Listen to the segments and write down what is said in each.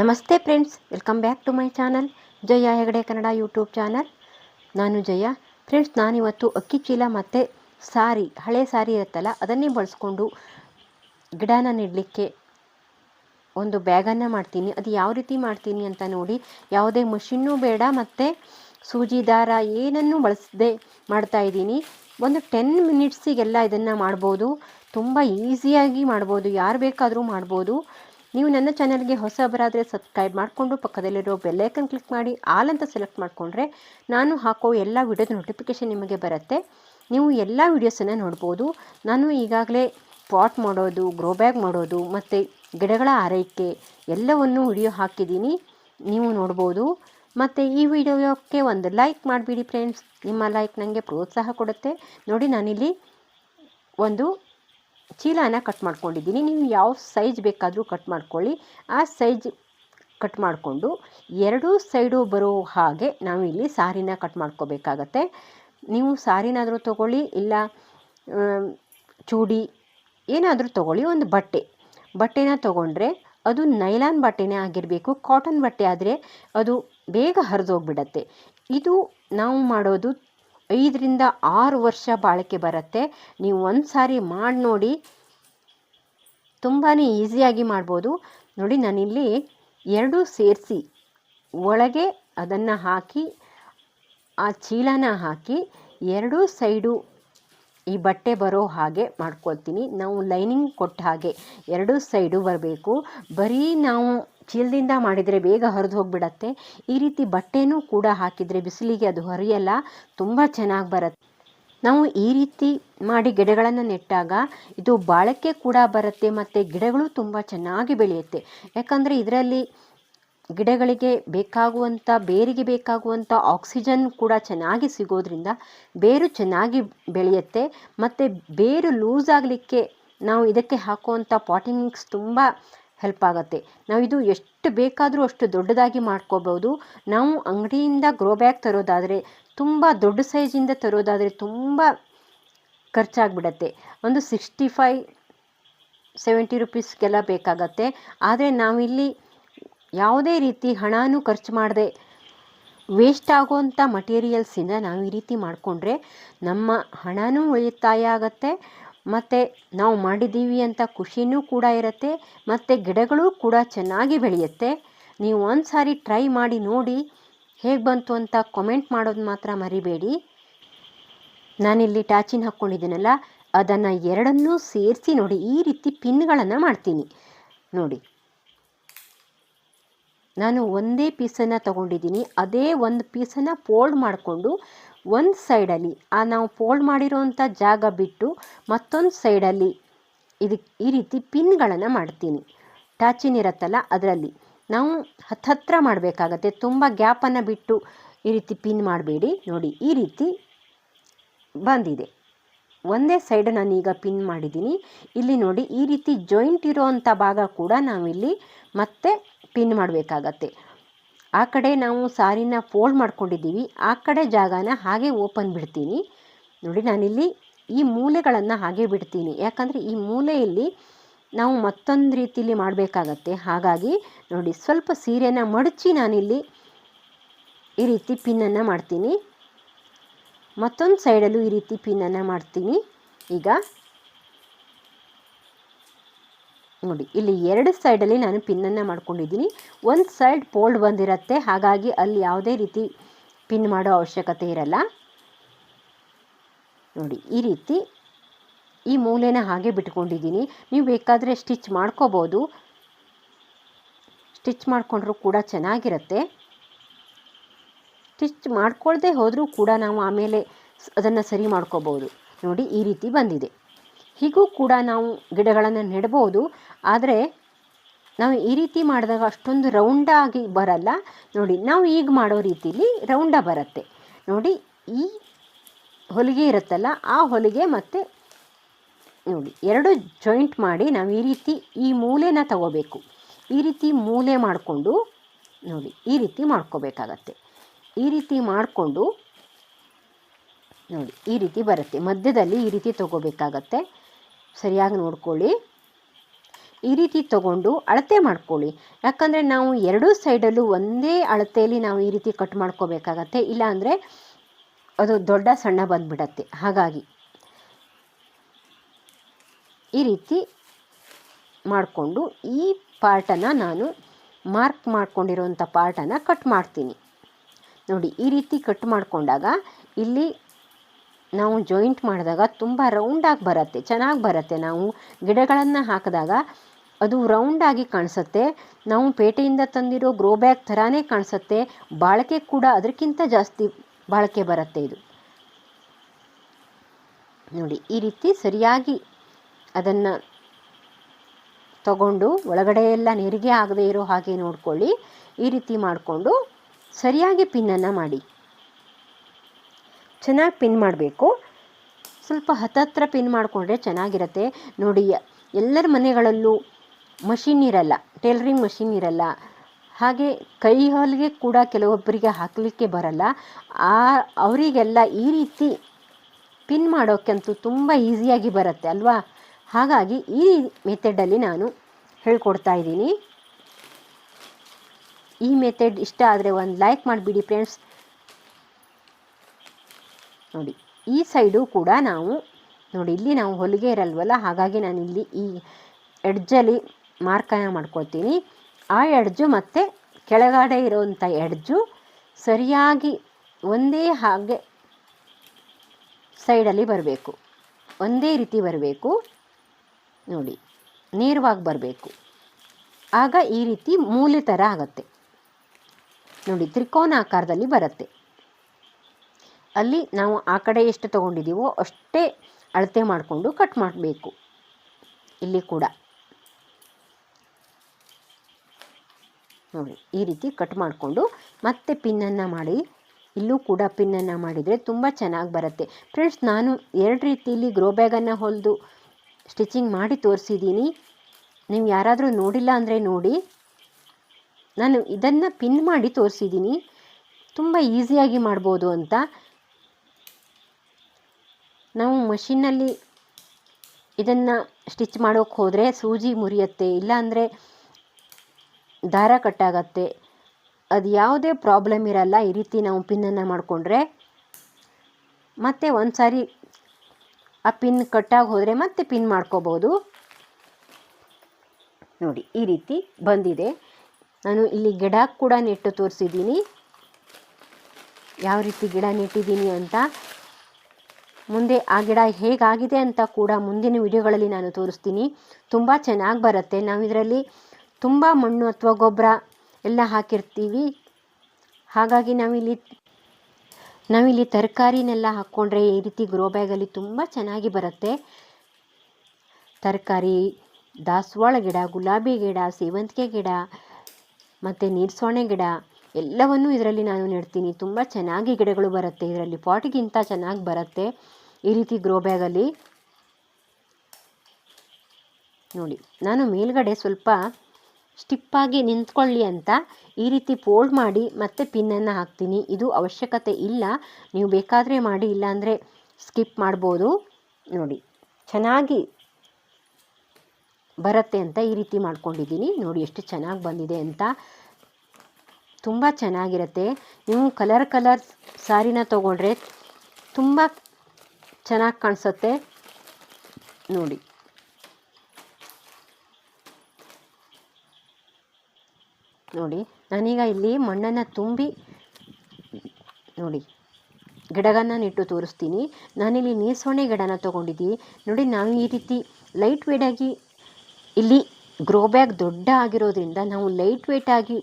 ನಮಸ್ತೆ friends, welcome back to my channel. Jaya Hegde Kannada YouTube channel. ನಾನು Jaya. Friends, ನಾನಿವತ್ತು ಅಕ್ಕಿ ಚೀಲ ಮತ್ತು ಸಾರಿ, ಹಳೆ ಸಾರಿ ಇರುತ್ತಲ್ಲ, ಅದನ್ನೇ ಬಳಸ್ಕೊಂಡು ಗಿಡನ ನೆಡಲಿಕ್ಕೆ ಒಂದು ಬ್ಯಾಗನ್ನು ಮಾಡ್ತೀನಿ. ಅದು ಯಾವ ರೀತಿ ಮಾಡ್ತೀನಿ ಅಂತ ನೋಡಿ, ಯಾವುದೇ ಮಷಿನ್ನೂ ಬೇಡ ಮತ್ತು ಸೂಜಿ ದಾರ ಏನನ್ನು ಬಳಸದೆ ಮಾಡ್ತಾಯಿದ್ದೀನಿ ಒಂದು ಟೆನ್ ಮಿನಿಟ್ಸಿಗೆಲ್ಲ ಇದನ್ನು ಮಾಡ್ಬೋದು. ತುಂಬ ಈಸಿಯಾಗಿ ಮಾಡ್ಬೋದು. ಯಾರು ಬೇಕಾದರೂ ಮಾಡ್ಬೋದು. ನೀವು ನನ್ನ ಚಾನಲ್ಗೆ ಹೊಸಬರಾದರೆ ಸಬ್ಸ್ಕ್ರೈಬ್ ಮಾಡಿಕೊಂಡು ಪಕ್ಕದಲ್ಲಿರೋ ಬೆಲ್ಲೈಕನ್ ಕ್ಲಿಕ್ ಮಾಡಿ ಆಲ್ ಅಂತ ಸೆಲೆಕ್ಟ್ ಮಾಡಿಕೊಂಡ್ರೆ ನಾನು ಹಾಕೋ ಎಲ್ಲ ವಿಡಿಯೋದ ನೋಟಿಫಿಕೇಷನ್ ನಿಮಗೆ ಬರುತ್ತೆ. ನೀವು ಎಲ್ಲ ವೀಡಿಯೋಸನ್ನು ನೋಡ್ಬೋದು. ನಾನು ಈಗಾಗಲೇ ಪಾಟ್ ಮಾಡೋದು, ಗ್ರೋ ಬ್ಯಾಗ್ ಮಾಡೋದು, ಮತ್ತು ಗಿಡಗಳ ಆರೈಕೆ ಎಲ್ಲವನ್ನು ವಿಡಿಯೋ ಹಾಕಿದ್ದೀನಿ. ನೀವು ನೋಡ್ಬೋದು. ಮತ್ತು ಈ ವಿಡಿಯೋಕ್ಕೆ ಒಂದು ಲೈಕ್ ಮಾಡಿಬಿಡಿ ಫ್ರೆಂಡ್ಸ್. ನಿಮ್ಮ ಲೈಕ್ ನನಗೆ ಪ್ರೋತ್ಸಾಹ ಕೊಡುತ್ತೆ. ನೋಡಿ ನಾನಿಲ್ಲಿ ಒಂದು ಚೀಲನ ಕಟ್ ಮಾಡ್ಕೊಂಡಿದ್ದೀನಿ. ನೀವು ಯಾವ ಸೈಜ್ ಬೇಕಾದರೂ ಕಟ್ ಮಾಡ್ಕೊಳ್ಳಿ. ಆ ಸೈಜ್ ಕಟ್ ಮಾಡಿಕೊಂಡು ಎರಡೂ ಸೈಡು ಬರೋ ಹಾಗೆ ನಾವು ಇಲ್ಲಿ ಸಾರಿನ ಕಟ್ ಮಾಡ್ಕೋಬೇಕಾಗತ್ತೆ. ನೀವು ಸಾರಿನಾದರೂ ತೊಗೊಳ್ಳಿ, ಇಲ್ಲ ಚೂಡಿ, ಏನಾದರೂ ತೊಗೊಳ್ಳಿ. ಒಂದು ಬಟ್ಟೆ. ಬಟ್ಟೆನ ತೊಗೊಂಡ್ರೆ ಅದು ನೈಲಾನ್ ಬಟ್ಟೆನೇ ಆಗಿರಬೇಕು. ಕಾಟನ್ ಬಟ್ಟೆ ಆದರೆ ಅದು ಬೇಗ ಹರಿದೋಗ್ಬಿಡತ್ತೆ. ಇದು ನಾವು ಮಾಡೋದು ಐದರಿಂದ ಆರು ವರ್ಷ ಬಾಳಿಕೆ ಬರುತ್ತೆ. ನೀವು ಒಂದು ಸಾರಿ ಮಾಡಿ ನೋಡಿ. ತುಂಬಾ ಈಸಿಯಾಗಿ ಮಾಡ್ಬೋದು. ನೋಡಿ, ನಾನಿಲ್ಲಿ ಎರಡೂ ಸೇರಿಸಿ ಒಳಗೆ ಅದನ್ನು ಹಾಕಿ, ಆ ಚೀಲನ ಹಾಕಿ ಎರಡೂ ಸೈಡು ಈ ಬಟ್ಟೆ ಬರೋ ಹಾಗೆ ಮಾಡ್ಕೊಳ್ತೀನಿ. ನಾವು ಲೈನಿಂಗ್ ಕೊಟ್ಟ ಹಾಗೆ ಎರಡೂ ಸೈಡು ಬರಬೇಕು. ಬರೀ ನಾವು ಚೀಲದಿಂದ ಮಾಡಿದರೆ ಬೇಗ ಹರಿದು ಹೋಗಿಬಿಡತ್ತೆ. ಈ ರೀತಿ ಬಟ್ಟೆನೂ ಕೂಡ ಹಾಕಿದರೆ ಬಿಸಿಲಿಗೆ ಅದು ಹರಿಯಲ್ಲ, ತುಂಬ ಚೆನ್ನಾಗಿ ಬರುತ್ತೆ. ನಾವು ಈ ರೀತಿ ಮಾಡಿ ಗಿಡಗಳನ್ನು ನೆಟ್ಟಾಗ ಇದು ಬಾಳಕ್ಕೆ ಕೂಡ ಬರುತ್ತೆ ಮತ್ತು ಗಿಡಗಳು ತುಂಬ ಚೆನ್ನಾಗಿ ಬೆಳೆಯುತ್ತೆ. ಯಾಕಂದರೆ ಇದರಲ್ಲಿ ಗಿಡಗಳಿಗೆ ಬೇಕಾಗುವಂಥ ಬೇರಿಗೆ ಬೇಕಾಗುವಂಥ ಆಕ್ಸಿಜನ್ ಕೂಡ ಚೆನ್ನಾಗಿ ಸಿಗೋದ್ರಿಂದ ಬೇರು ಚೆನ್ನಾಗಿ ಬೆಳೆಯುತ್ತೆ ಮತ್ತು ಬೇರು ಲೂಸ್ ಆಗಲಿಕ್ಕೆ ನಾವು ಇದಕ್ಕೆ ಹಾಕುವಂಥ ಪಾಟಿಂಗ್ ತುಂಬ ಹೆಲ್ಪ್ ಆಗುತ್ತೆ. ನಾವು ಇದು ಎಷ್ಟು ಬೇಕಾದರೂ ಅಷ್ಟು ದೊಡ್ಡದಾಗಿ ಮಾಡ್ಕೋಬಹುದು ನಾವು ಅಂಗಡಿಯಿಂದ ಗ್ರೋ ಬ್ಯಾಗ್ ತರೋದಾದರೆ, ತುಂಬ ದೊಡ್ಡ ಸೈಜಿಂದ ತರೋದಾದರೆ ತುಂಬ ಖರ್ಚಾಗ್ಬಿಡತ್ತೆ. ಒಂದು ಸಿಕ್ಸ್ಟಿ ಫೈ ಸೆವೆಂಟಿ ರುಪೀಸ್ಗೆಲ್ಲ ಬೇಕಾಗತ್ತೆ. ಆದರೆ ನಾವಿಲ್ಲಿ ಯಾವುದೇ ರೀತಿ ಹಣನೂ ಖರ್ಚು ಮಾಡದೆ ವೇಸ್ಟ್ ಆಗುವಂಥ ಮಟೀರಿಯಲ್ಸಿಂದ ನಾವು ಈ ರೀತಿ ಮಾಡಿಕೊಂಡ್ರೆ, ನಮ್ಮ ಹಣನೂ ಉಳಿತಾಯ ಆಗುತ್ತೆ. ಮತ್ತು ನಾವು ಮಾಡಿದ್ದೀವಿ ಅಂತ ಖುಷಿನೂ ಕೂಡ ಇರುತ್ತೆ, ಮತ್ತು ಗಿಡಗಳು ಕೂಡ ಚೆನ್ನಾಗಿ ಬೆಳೆಯುತ್ತೆ. ನೀವು ಒಂದು ಸಾರಿ ಟ್ರೈ ಮಾಡಿ ನೋಡಿ ಹೇಗೆ ಬಂತು ಅಂತ ಕಾಮೆಂಟ್ ಮಾಡೋದು ಮಾತ್ರ ಮರಿಬೇಡಿ. ನಾನಿಲ್ಲಿ ಟಾಚಿನ ಹಾಕ್ಕೊಂಡಿದ್ದೀನಲ್ಲ, ಅದನ್ನು ಎರಡನ್ನೂ ಸೇರಿಸಿ ನೋಡಿ, ಈ ರೀತಿ ಪಿನ್ಗಳನ್ನು ಮಾಡ್ತೀನಿ. ನೋಡಿ. ನಾನು ಒಂದೇ ಪೀಸನ್ನು ತಗೊಂಡಿದ್ದೀನಿ, ಅದೇ ಒಂದು ಪೀಸನ್ನು ಫೋಲ್ಡ್ ಮಾಡಿಕೊಂಡು ಒಂದು ಸೈಡಲ್ಲಿ, ಆ ನಾವು ಫೋಲ್ಡ್ ಮಾಡಿರೋವಂಥ ಜಾಗ ಬಿಟ್ಟು ಮತ್ತೊಂದು ಸೈಡಲ್ಲಿ ಇದಕ್ಕೆ ಈ ರೀತಿ ಪಿನ್ಗಳನ್ನು ಮಾಡ್ತೀನಿ. ಟಾಚಿನ್ ಇರುತ್ತಲ್ಲ ಅದರಲ್ಲಿ. ನಾವು ಹತ್ತು ಹತ್ರ ಮಾಡಬೇಕಾಗತ್ತೆ. ತುಂಬ ಗ್ಯಾಪನ್ನು ಬಿಟ್ಟು ಈ ರೀತಿ ಪಿನ್ ಮಾಡಬೇಡಿ. ನೋಡಿ, ಈ ರೀತಿ ಬಂದಿದೆ. ಒಂದೇ ಸೈಡ್ ನಾನೀಗ ಪಿನ್ ಮಾಡಿದ್ದೀನಿ. ಇಲ್ಲಿ ನೋಡಿ, ಈ ರೀತಿ ಜಾಯಿಂಟ್ ಇರೋವಂಥ ಭಾಗ ಕೂಡ ನಾವಿಲ್ಲಿ ಮತ್ತೆ ಪಿನ್ ಮಾಡಬೇಕಾಗತ್ತೆ. ಆ ಕಡೆ ನಾವು ಸಾರಿನ ಫೋಲ್ಡ್ ಮಾಡ್ಕೊಂಡಿದ್ದೀವಿ. ಆ ಕಡೆ ಜಾಗನ ಹಾಗೆ ಓಪನ್ ಬಿಡ್ತೀನಿ. ನೋಡಿ, ನಾನಿಲ್ಲಿ ಈ ಮೂಲೆಗಳನ್ನು ಹಾಗೆ ಬಿಡ್ತೀನಿ. ಯಾಕಂದರೆ ಈ ಮೂಲೆಯಲ್ಲಿ ನಾವು ಮತ್ತೊಂದು ರೀತಿಯಲ್ಲಿ ಮಾಡಬೇಕಾಗತ್ತೆ. ಹಾಗಾಗಿ ನೋಡಿ, ಸ್ವಲ್ಪ ಸೀರೆನ ಮಡಚಿ ನಾನಿಲ್ಲಿ ಈ ರೀತಿ ಪಿನ್ನನ್ನು ಮಾಡ್ತೀನಿ. ಮತ್ತೊಂದು ಸೈಡಲ್ಲೂ ಈ ರೀತಿ ಪಿನ್ನನ್ನು ಮಾಡ್ತೀನಿ. ಈಗ ನೋಡಿ, ಇಲ್ಲಿ ಎರಡು ಸೈಡಲ್ಲಿ ನಾನು ಪಿನ್ನನ್ನು ಮಾಡ್ಕೊಂಡಿದ್ದೀನಿ. ಒಂದು ಸೈಡ್ ಪೋಲ್ಡ್ ಬಂದಿರತ್ತೆ, ಹಾಗಾಗಿ ಅಲ್ಲಿ ಯಾವುದೇ ರೀತಿ ಪಿನ್ ಮಾಡೋ ಅವಶ್ಯಕತೆ ಇರಲ್ಲ. ನೋಡಿ, ಈ ರೀತಿ ಈ ಮೂಲೆನ ಹಾಗೆ ಬಿಟ್ಕೊಂಡಿದ್ದೀನಿ. ನೀವು ಬೇಕಾದರೆ ಸ್ಟಿಚ್ ಮಾಡ್ಕೋಬೋದು. ಸ್ಟಿಚ್ ಮಾಡಿಕೊಂಡ್ರೂ ಕೂಡ ಚೆನ್ನಾಗಿರುತ್ತೆ. ಸ್ಟಿಚ್ ಮಾಡ್ಕೊಳ್ಳದೆ ಹೋದರೂ ಕೂಡ ನಾವು ಆಮೇಲೆ ಅದನ್ನು ಸರಿ ಮಾಡ್ಕೋಬೋದು. ನೋಡಿ, ಈ ರೀತಿ ಬಂದಿದೆ. ಹೀಗೂ ಕೂಡ ನಾವು ಗಿಡಗಳನ್ನು ನೆಡ್ಬೋದು ಆದರೆ ನಾವು ಈ ರೀತಿ ಮಾಡಿದಾಗ ಅಷ್ಟೊಂದು ರೌಂಡಾಗಿ ಬರಲ್ಲ. ನೋಡಿ, ನಾವು ಈಗ ಮಾಡೋ ರೀತಿಲಿ ರೌಂಡ ಬರುತ್ತೆ. ನೋಡಿ, ಈ ಹೊಲಿಗೆ ಇರುತ್ತಲ್ಲ, ಆ ಹೊಲಿಗೆ ಮತ್ತು ನೋಡಿ, ಎರಡು ಜಾಯಿಂಟ್ ಮಾಡಿ ನಾವು ಈ ರೀತಿ ಈ ಮೂಲೆನ ತಗೋಬೇಕು. ಈ ರೀತಿ ಮೂಲೆ ಮಾಡಿಕೊಂಡು ನೋಡಿ, ಈ ರೀತಿ ಮಾಡ್ಕೋಬೇಕಾಗತ್ತೆ. ಈ ರೀತಿ ಮಾಡಿಕೊಂಡು ನೋಡಿ, ಈ ರೀತಿ ಬರುತ್ತೆ. ಮಧ್ಯದಲ್ಲಿ ಈ ರೀತಿ ತಗೋಬೇಕಾಗತ್ತೆ. ಸರಿಯಾಗಿ ನೋಡ್ಕೊಳ್ಳಿ. ಈ ರೀತಿ ತಗೊಂಡು ಅಳತೆ ಮಾಡ್ಕೊಳ್ಳಿ. ಯಾಕಂದರೆ ನಾವು ಎರಡೂ ಸೈಡಲ್ಲೂ ಒಂದೇ ಅಳತೆಯಲ್ಲಿ ನಾವು ಈ ರೀತಿ ಕಟ್ ಮಾಡ್ಕೋಬೇಕಾಗತ್ತೆ. ಇಲ್ಲಾಂದರೆ ಅದು ದೊಡ್ಡ ಸಣ್ಣ ಬಂದುಬಿಡತ್ತೆ. ಹಾಗಾಗಿ ಈ ರೀತಿ ಮಾಡಿಕೊಂಡು ಈ ಪಾರ್ಟನ್ನು ನಾನು ಮಾರ್ಕ್ ಮಾಡ್ಕೊಂಡಿರೋಂಥ ಪಾರ್ಟನ್ನು ಕಟ್ ಮಾಡ್ತೀನಿ. ನೋಡಿ, ಈ ರೀತಿ ಕಟ್ ಮಾಡಿಕೊಂಡಾಗ ಇಲ್ಲಿ ನಾವು ಜಾಯಿಂಟ್ ಮಾಡಿದಾಗ ತುಂಬ ರೌಂಡಾಗಿ ಬರುತ್ತೆ, ಚೆನ್ನಾಗಿ ಬರುತ್ತೆ ನಾವು. ಗಿಡಗಳನ್ನು ಹಾಕಿದಾಗ ಅದು ರೌಂಡಾಗಿ ಕಾಣಿಸುತ್ತೆ. ನಾವು ಪೇಟೆಯಿಂದ ತಂದಿರೋ ಗ್ರೋ ಬ್ಯಾಗ್ ಥರನೇ ಕಾಣಿಸುತ್ತೆ. ಬಾಳಿಕೆ ಕೂಡ ಅದಕ್ಕಿಂತ ಜಾಸ್ತಿ ಬಾಳಿಕೆ ಬರುತ್ತೆ ಇದು. ನೋಡಿ, ಈ ರೀತಿ ಸರಿಯಾಗಿ ಅದನ್ನು ತಗೊಂಡು ಒಳಗಡೆ ಎಲ್ಲ ನೆರಿಗೆ ಆಗದೆ ಇರೋ ಹಾಗೆ ನೋಡ್ಕೊಳ್ಳಿ. ಈ ರೀತಿ ಮಾಡಿಕೊಂಡು ಸರಿಯಾಗಿ ಪಿನ್ನನ್ನು ಮಾಡಿ. ಚೆನ್ನಾಗಿ ಪಿನ್ ಮಾಡಬೇಕು. ಸ್ವಲ್ಪ ಹತ್ತತ್ರ ಪಿನ್ ಮಾಡಿಕೊಂಡ್ರೆ ಚೆನ್ನಾಗಿರುತ್ತೆ. ನೋಡಿ, ಎಲ್ಲರ ಮನೆಗಳಲ್ಲೂ ಮಷಿನ್ ಇರಲ್ಲ ಟೇಲರಿಂಗ್ ಮಷಿನ್ ಇರಲ್ಲ. ಹಾಗೆ ಕೈ ಹೊಲಿಗೆ ಕೂಡ ಕೆಲವೊಬ್ಬರಿಗೆ ಹಾಕಲಿಕ್ಕೆ ಬರಲ್ಲ. ಆ, ಅವರಿಗೆಲ್ಲ ಈ ರೀತಿ ಪಿನ್ ಮಾಡೋಕ್ಕಂತೂ ತುಂಬ ಈಸಿಯಾಗಿ ಬರುತ್ತೆ ಅಲ್ವಾ? ಹಾಗಾಗಿ ಈ ಮೆಥಡಲ್ಲಿ ನಾನು ಹೇಳ್ಕೊಡ್ತಾ ಇದ್ದೀನಿ. ಈ ಮೆಥಡ್ ಇಷ್ಟ ಆದರೆ ಒಂದು ಲೈಕ್ ಮಾಡಿಬಿಡಿ ಫ್ರೆಂಡ್ಸ್ ನೋಡಿ, ಈ ಸೈಡು ಕೂಡ ನಾವು ನೋಡಿ, ಇಲ್ಲಿ ನಾವು ಹೊಲಿಗೆ ಇರಲ್ವಲ್ಲ, ಹಾಗಾಗಿ ನಾನು ಇಲ್ಲಿ ಈ ಎಡ್ಜಲ್ಲಿ ಮಾರ್ಕನ್ನು ಮಾಡ್ಕೊಳ್ತೀನಿ. ಆ ಎಡ್ಜು ಮತ್ತು ಕೆಳಗಡೆ ಇರುವಂಥ ಎಡ್ಜು ಸರಿಯಾಗಿ ಒಂದೇ ಹಾಗೆ ಸೈಡಲ್ಲಿ ಬರಬೇಕು. ಒಂದೇ ರೀತಿ ಬರಬೇಕು. ನೋಡಿ, ನೇರವಾಗಿ ಬರಬೇಕು. ಆಗ ಈ ರೀತಿ ಮೂಲೆ ಥರ ಆಗುತ್ತೆ. ನೋಡಿ ತ್ರಿಕೋನ ಆಕಾರದಲ್ಲಿ ಬರುತ್ತೆ. ಅಲ್ಲಿ ನಾವು ಆ ಕಡೆ ಎಷ್ಟು ತಗೊಂಡಿದ್ದೀವೋ ಅಷ್ಟೇ ಅಳತೆ ಮಾಡಿಕೊಂಡು ಕಟ್ ಮಾಡಬೇಕು. ಇಲ್ಲಿ ಕೂಡ. ನೋಡಿ, ಈ ರೀತಿ ಕಟ್ ಮಾಡಿಕೊಂಡು ಮತ್ತೆ ಪಿನ್ನನ್ನು ಮಾಡಿ. ಇಲ್ಲೂ ಕೂಡ ಪಿನ್ನನ್ನು ಮಾಡಿದರೆ ತುಂಬ ಚೆನ್ನಾಗಿ ಬರುತ್ತೆ. ಫ್ರೆಂಡ್ಸ್ ನಾನು ಎರಡು ರೀತಿಯಲ್ಲಿ ಗ್ರೋ ಬ್ಯಾಗನ್ನು ಹೊಲಿದು ಸ್ಟಿಚಿಂಗ್ ಮಾಡಿ ತೋರಿಸಿದ್ದೀನಿ ನೀವು ಯಾರಾದರೂ ನೋಡಿಲ್ಲ ಅಂದರೆ ನೋಡಿ. ನಾನು ಇದನ್ನು ಪಿನ್ ಮಾಡಿ ತೋರಿಸಿದ್ದೀನಿ ತುಂಬ ಈಸಿಯಾಗಿ ಮಾಡ್ಬೋದು ಅಂತ. ನಾವು ಮಷಿನ್ನಲ್ಲಿ ಇದನ್ನು ಸ್ಟಿಚ್ ಮಾಡೋಕ್ಕೆ ಹೋದರೆ ಸೂಜಿ ಮುರಿಯುತ್ತೆ, ಇಲ್ಲಾಂದರೆ ದಾರ ಕಟ್ಟಾಗತ್ತೆ. ಅದು ಯಾವುದೇ ಪ್ರಾಬ್ಲಮ್ ಇರಲ್ಲ, ಈ ರೀತಿ ನಾವು ಪಿನ್ನನ್ನು ಮಾಡಿಕೊಂಡ್ರೆ. ಮತ್ತೆ ಒಂದು ಸಾರಿ ಆ ಪಿನ್ ಕಟ್ಟಾಗಿ ಹೋದರೆ ಮತ್ತೆ ಪಿನ್ ಮಾಡ್ಕೋಬೋದು. ನೋಡಿ, ಈ ರೀತಿ ಬಂದಿದೆ. ನಾನು ಇಲ್ಲಿ ಗಿಡ ಕೂಡ ನೆಟ್ಟು ತೋರಿಸಿದ್ದೀನಿ. ಯಾವ ರೀತಿ ಗಿಡ ನೆಟ್ಟಿದ್ದೀನಿ ಅಂತ ಮುಂದೆ ಆ ಗಿಡ ಹೇಗಾಗಿದೆ ಅಂತ ಕೂಡ ಮುಂದಿನ ವಿಡಿಯೋಗಳಲ್ಲಿ ನಾನು ತೋರಿಸ್ತೀನಿ. ತುಂಬ ಚೆನ್ನಾಗಿ ಬರುತ್ತೆ. ನಾವು ಇದರಲ್ಲಿ ತುಂಬ ಮಣ್ಣು ಅಥವಾ ಗೊಬ್ಬರ ಎಲ್ಲ ಹಾಕಿರ್ತೀವಿ. ಹಾಗಾಗಿ ನಾವಿಲ್ಲಿ ನಾವಿಲ್ಲಿ ತರಕಾರಿನೆಲ್ಲ ಹಾಕ್ಕೊಂಡ್ರೆ ಈ ರೀತಿ ಗ್ರೋ ಬ್ಯಾಗಲ್ಲಿ ತುಂಬ ಚೆನ್ನಾಗಿ ಬರುತ್ತೆ. ತರಕಾರಿ, ದಾಸವಾಳ ಗಿಡ, ಗುಲಾಬಿ ಗಿಡ, ಸೇವಂತಿಗೆ ಗಿಡ, ಮತ್ತು ನೀರ್ಸೋಣೆ ಗಿಡ ಎಲ್ಲವನ್ನೂ ಇದರಲ್ಲಿ ನಾನು ನೆಡ್ತೀನಿ. ತುಂಬ ಚೆನ್ನಾಗಿ ಗಿಡಗಳು ಬರುತ್ತೆ. ಇದರಲ್ಲಿ ಪಾಟಿಗಿಂತ ಚೆನ್ನಾಗಿ ಬರುತ್ತೆ. ಈ ರೀತಿ ಗ್ರೋ ಬ್ಯಾಗಲ್ಲಿ ನೋಡಿ, ನಾನು ಮೇಲ್ಗಡೆ ಸ್ವಲ್ಪ ಸ್ಟಿಪ್ಪಾಗಿ ನಿಂತ್ಕೊಳ್ಳಿ ಅಂತ ಈ ರೀತಿ ಫೋಲ್ಡ್ ಮಾಡಿ ಮತ್ತೆ ಪಿನ್ನನ್ನು ಹಾಕ್ತೀನಿ. ಇದು ಅವಶ್ಯಕತೆ ಇಲ್ಲ. ನೀವು ಬೇಕಾದರೆ ಮಾಡಿ, ಇಲ್ಲಾಂದರೆ ಸ್ಕಿಪ್ ಮಾಡ್ಬೋದು. ನೋಡಿ, ಚೆನ್ನಾಗಿ ಬರುತ್ತೆ ಅಂತ ಈ ರೀತಿ ಮಾಡ್ಕೊಂಡಿದ್ದೀನಿ. ನೋಡಿ, ಎಷ್ಟು ಚೆನ್ನಾಗಿ ಬಂದಿದೆ ಅಂತ. ತುಂಬ ಚೆನ್ನಾಗಿರುತ್ತೆ. ನೀವು ಕಲರ್ ಕಲರ್ ಸಾರಿನ ತೊಗೊಂಡ್ರೆ ತುಂಬ ಚೆನ್ನಾಗಿ ಕಾಣಿಸುತ್ತೆ. ನೋಡಿ. ನೋಡಿ, ನಾನೀಗ ಇಲ್ಲಿ ಮಣ್ಣನ್ನು ತುಂಬಿ, ನೋಡಿ ಗಿಡಗಳನ್ನು ನೆಟ್ಟು ತೋರಿಸ್ತೀನಿ. ನಾನಿಲ್ಲಿ ನೀರ್ಸೋಣೆ ಗಿಡನ ತೊಗೊಂಡಿದ್ದೀನಿ ನೋಡಿ, ನಾವು ಈ ರೀತಿ ಲೈಟ್ ವೇಟಾಗಿ ಇಲ್ಲಿ ಗ್ರೋ ಬ್ಯಾಗ್ ದೊಡ್ಡ ಆಗಿರೋದ್ರಿಂದ ನಾವು ಲೈಟ್ ವೇಟಾಗಿ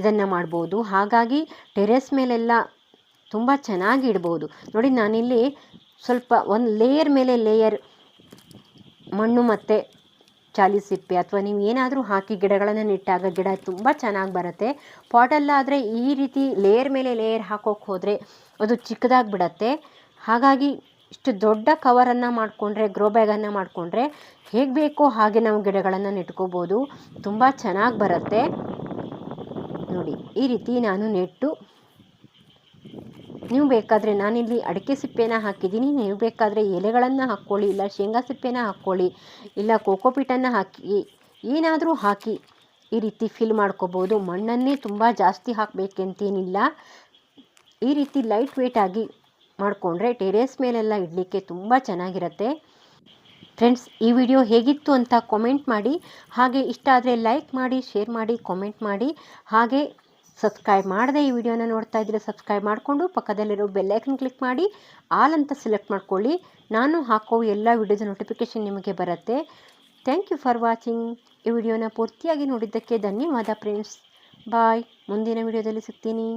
ಇದನ್ನು ಮಾಡ್ಬೋದು. ಹಾಗಾಗಿ ಟೆರೆಸ್ ಮೇಲೆಲ್ಲ ತುಂಬ ಚೆನ್ನಾಗಿ ಇಡ್ಬೋದು. ನೋಡಿ, ನಾನಿಲ್ಲಿ ಸ್ವಲ್ಪ ಒಂದು ಲೇಯರ್ ಮೇಲೆ ಲೇಯರ್ ಮಣ್ಣು ಮತ್ತು ಚಾಲಿ ಸಿಪ್ಪೆ ಅಥವಾ ನೀವು ಏನಾದರೂ ಹಾಕಿ ಗಿಡಗಳನ್ನು ನೆಟ್ಟಾಗ ಗಿಡ ತುಂಬ ಚೆನ್ನಾಗಿ ಬರುತ್ತೆ. ಪಾಟಲ್ಲಾದರೆ ಈ ರೀತಿ ಲೇಯರ್ ಮೇಲೆ ಲೇಯರ್ ಹಾಕೋಕೆ ಹೋದರೆ ಅದು ಚಿಕ್ಕದಾಗಿ ಬಿಡತ್ತೆ. ಹಾಗಾಗಿ ಇಷ್ಟು ದೊಡ್ಡ ಕವರನ್ನು ಮಾಡಿಕೊಂಡ್ರೆ ಗ್ರೋ ಬ್ಯಾಗನ್ನು ಮಾಡಿಕೊಂಡ್ರೆ ಹೇಗೆ ಬೇಕೋ ಹಾಗೆ ನಾವು ಗಿಡಗಳನ್ನು ನೆಟ್ಕೋಬೋದು. ತುಂಬ ಚೆನ್ನಾಗಿ ಬರುತ್ತೆ. ನೋಡಿ, ಈ ರೀತಿ ನಾನು ನೆಟ್ಟು ನೀವು ಬೇಕಾದರೆ ನಾನಿಲ್ಲಿ ಅಡಿಕೆ ಸಿಪ್ಪೆನ ಹಾಕಿದ್ದೀನಿ. ನೀವು ಬೇಕಾದರೆ ಎಲೆಗಳನ್ನು ಹಾಕ್ಕೊಳ್ಳಿ, ಇಲ್ಲ ಶೇಂಗಾ ಸಿಪ್ಪೆನ ಹಾಕ್ಕೊಳ್ಳಿ, ಇಲ್ಲ ಕೋಕೋಪೀಟನ್ನು ಹಾಕಿ, ಏನಾದರೂ ಹಾಕಿ ಈ ರೀತಿ ಫಿಲ್ ಮಾಡ್ಕೋಬೋದು. ಮಣ್ಣನ್ನೇ ತುಂಬ ಜಾಸ್ತಿ ಹಾಕಬೇಕಂತೇನಿಲ್ಲ. ಈ ರೀತಿ ಲೈಟ್ ವೇಟಾಗಿ ಮಾಡಿಕೊಂಡ್ರೆ ಟೆರೇಸ್ ಮೇಲೆಲ್ಲ ಇಡಲಿಕ್ಕೆ ತುಂಬ ಚೆನ್ನಾಗಿರುತ್ತೆ. ಫ್ರೆಂಡ್ಸ್, ಈ ವಿಡಿಯೋ ಹೇಗಿತ್ತು ಅಂತ ಕಾಮೆಂಟ್ ಮಾಡಿ. ಹಾಗೆ ಇಷ್ಟ ಆದರೆ ಲೈಕ್ ಮಾಡಿ ಶೇರ್ ಮಾಡಿ ಕಾಮೆಂಟ್ ಮಾಡಿ. ಹಾಗೆ ಸಬ್ಸ್ಕ್ರೈಬ್ ಮಾಡದೆ ಈ ವಿಡಿಯೋನ ನೋಡ್ತಾ ಇದ್ದರೆ ಸಬ್ಸ್ಕ್ರೈಬ್ ಮಾಡಿಕೊಂಡು ಪಕ್ಕದಲ್ಲಿರೋ ಬೆಲ್ಲೈಕನ್ ಕ್ಲಿಕ್ ಮಾಡಿ ಆಲ್ ಅಂತ ಸೆಲೆಕ್ಟ್ ಮಾಡ್ಕೊಳ್ಳಿ. ನಾನು ಹಾಕೋ ಎಲ್ಲ ವಿಡಿಯೋದ ನೋಟಿಫಿಕೇಷನ್ ನಿಮಗೆ ಬರುತ್ತೆ. ಥ್ಯಾಂಕ್ ಯು ಫಾರ್ ವಾಚಿಂಗ್ ಈ ವಿಡಿಯೋನ ಪೂರ್ತಿಯಾಗಿ ನೋಡಿದ್ದಕ್ಕೆ ಧನ್ಯವಾದ ಫ್ರೆಂಡ್ಸ್ ಬಾಯ್ ಮುಂದಿನ ವಿಡಿಯೋದಲ್ಲಿ ಸಿಗ್ತೀನಿ.